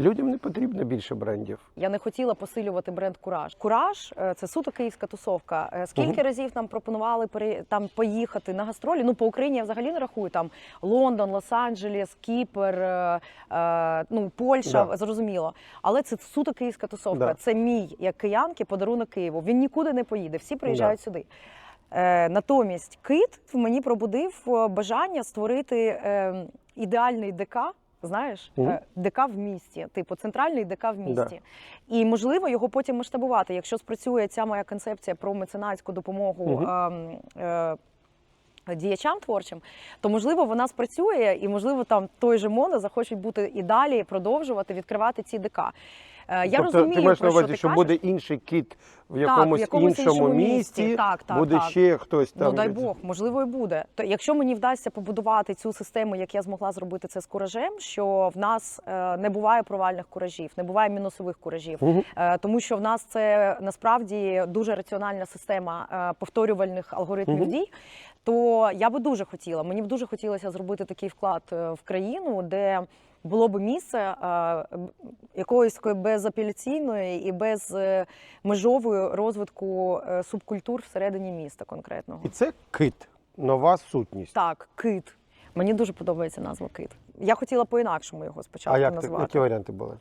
Людям не потрібно більше брендів. Я не хотіла посилювати бренд Кураж. Кураж е, це суто київська тусовка. Е, Скільки Мгм. разів нам пропонували там поїхати на гастролі? Ну по Україні я взагалі не рахую там Лондон, Лос-Анджелес, Кіпр, е, е, ну Польща, Да. зрозуміло. Але це суто київська тусовка. Да. Це мій як киянки подарунок Києву. Він нікуди не поїде. Всі приїжджають сюди. Е, натомість кит в мені пробудив е, бажання створити е, ідеальний ДК. Знаєш, е, ДК в місті, типу центральний ДК в Да. місті. І можливо його потім масштабувати. Якщо спрацює ця моя концепція про меценатську допомогу Мгм. е, е, діячам творчим, то можливо вона спрацює, і можливо там той же моно захочуть бути і далі продовжувати відкривати ці ДК. Е, Я тобто розумію, ти маєш про на увазі, що, ти що буде інший кіт в в якомусь, якомусь іншому, іншому місті, місті. Так, так, буде так. ще хтось там. Ну дай Бог, можливо, і буде. То якщо мені вдасться побудувати цю систему, як я змогла зробити це з куражем, що в нас е, не буває провальних куражів, не буває мінусових куражів. Е, тому що в нас це насправді дуже раціональна система е, повторювальних алгоритмів Мгм. дій. То я би дуже хотіла, мені б дуже хотілося зробити такий вклад в країну, де було б місце е, якоїсь такої безапеляційної і безмежової розвитку е, субкультур всередині міста конкретного. І це кит, нова сутність. Так, кит. Мені дуже подобається назва кит. Я хотіла по-інакшому його спочатку а як назвати. назвати. які варіанти були?